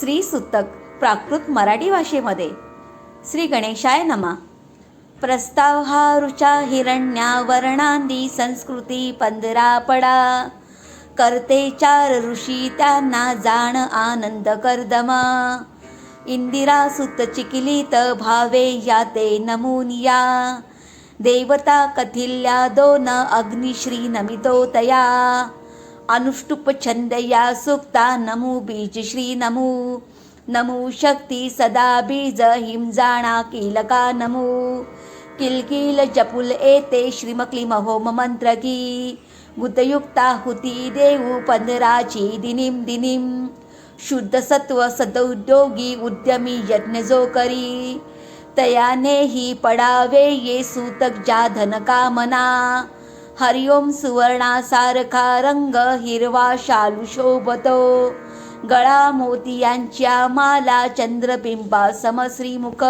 श्री सुतक प्राकृत मराठी भाषेमध्ये. श्री गणेशाय नमा. प्रस्ताव हा रुचा हिरण्या वर्णांदी संस्कृती पंधरा पडा. करते चार ऋषी त्यांना जाण आनंद कर्दमा. इंदिरा सुत चिकिलित भावे याते नमुनिया. देवता कथिल्या दोन अग्निश्री नमितो तया अनुष्टुप छंदया सुक्ता नमू बीज श्री नमो नमो शक्ती सदा बीज हिम जाणा कीलका नमो। किलकिल जपुल एते श्रीमक्लीम होम मंत्र गुतयुक्ता हुती देऊ पंधराची दिनीम दिनीम शुद्ध सत्व सदोद्योगी उद्यमी यज्ञ जो करी। तयाने ही पडावे ये सूतक ज्या धन हरिओम सुवर्णासारखा रंग हिरवा शालू शोभतो. गळा मोतियांच्या माला चंद्रबिंबा समश्रीमुख.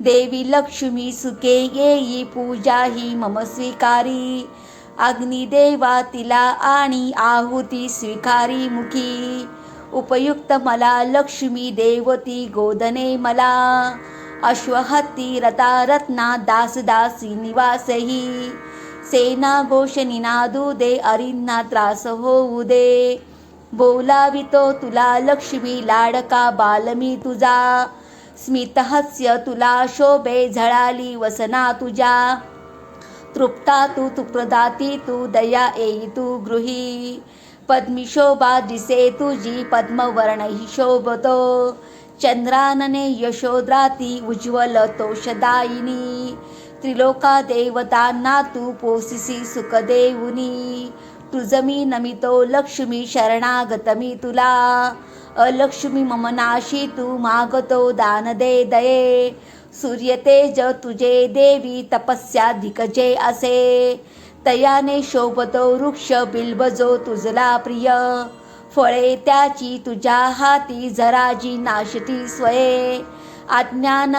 देवी लक्ष्मी सुके येई पूजा ही मम स्वीकारी. अग्निदेवा तिला आणि आहुती स्वीकारी मुखी. उपयुक्त मला लक्ष्मी देवती गोदने मला. अश्वहत्ती रता रत्ना दासदासी निवासही. सेना घोष निनादू दे अरिन्ना त्रास होऊ दे. बोलावितो तुला लक्ष्मी लाडका बालमी तुझा. स्मितहस्य तुला शोभे झळाली वसना तुझ्या. तृप्ता तू तु प्रदाती तू दया येई तू गृही. पद्मी शोभा दिसे तुझी पद्मवर्णही शोभतो. चंद्रानने यशोद्राती उज्ज्वल तोषदायिनी. त्रिलोका देवतांना तू पोसिसी सुखदेऊनी तुझमी नमितो लक्ष्मी शरणागतमी तुला अलक्ष्मी मम नाशी तू मागतो दान दे दये सूर्यतेज तुझे देवी तपस्या तपस्याधिकजे असे तयाने शोभतो वृक्ष बिल्बजो तुझला प्रिय फळे त्याची तुझ्या हाती जराजी नाशती स्वये अज्ञान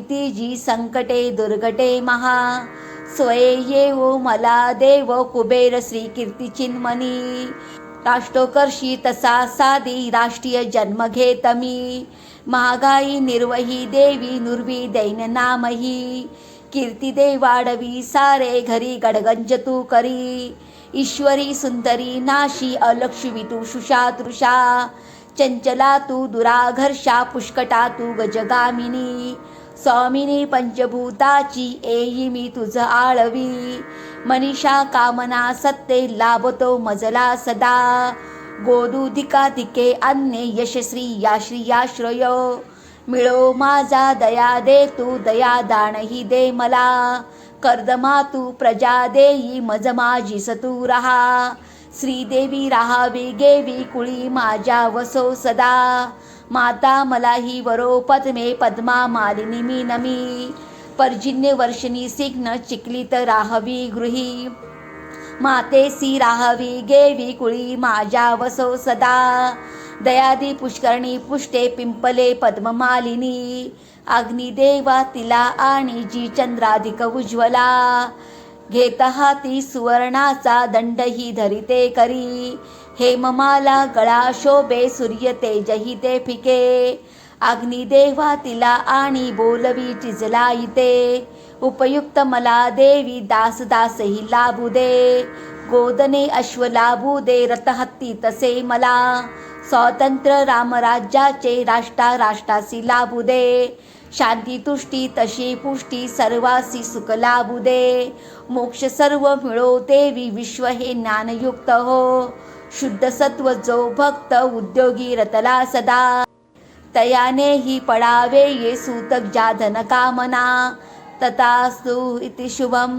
तिजी संकटे दुर्घटे महा। स्वये येवो मला देव कुबेर श्री कीर्ती चिन्मनी। राष्ट्रोकर्षी तसा साधी राष्ट्रीय जन्म घेतमी महागाई निर्वही देवी नुर्वी दैन नामही। कीर्ती दे वाढवी सारे घरी गडगंज तू करी। ईश्वरी सुंदरी नाशी अलक्ष्मी तू शुषातृषा चंचला तू दुराघर्षा पुष्कटा तू गजगामिनी। स्वामिनी पंचभूताची एई मी तुझ आळवी। मनीषा कामना सत्ते लाभतो मजला सदा। गोदुधिकाधिके अन्ये यशश्री याश्रियाश्रय मिळो माझा दया दे तू दया दानही दे मला। कर्दमा तू प्रजा देई मज माझी सतू रहा। श्रीदेवी राहावी गेवी कुळी माझ्या वसो सदा. माता मला ही वरो पद्मे पद्मा मालिनी मी नमी. पर्जिन्य वर्षिणी सिग्न चिकलित राहवी गृही. मातेसी राहावी गेवी कुळी माझ्या वसो सदा. दयादी पुष्करणी पुष्टे पिंपले पद्ममालिनी अग्निदेवा तिला आणि जी चंद्राधिक उज्ज्वला. घेत हाती सुवर्णाचा दंडही धरिते करी. हेममाला गळा शोभे सूर्य तेजही ते फिके. अग्निदेवा तिला आणि बोलवी चिजला इते उपयुक्त मला देवी दास दासही लाभू दे गोदने अश्व लाभू दे रथहत्ती तसे मला. स्वातंत्र्य रामराज्याचे राष्ट्रा राष्ट्रासी लाभू दे शांती तुष्टी तशी पुष्टी सर्वासी सुख लाभू दे मोक्ष सर्व मिळो देवी विश्व हे ज्ञानयुक्त हो. शुद्ध सत्व जो भक्त उद्योगी रतला सदा. तयाने ही पडावे ये सूतक जाधन कामना. तथास्तु इति शुभम.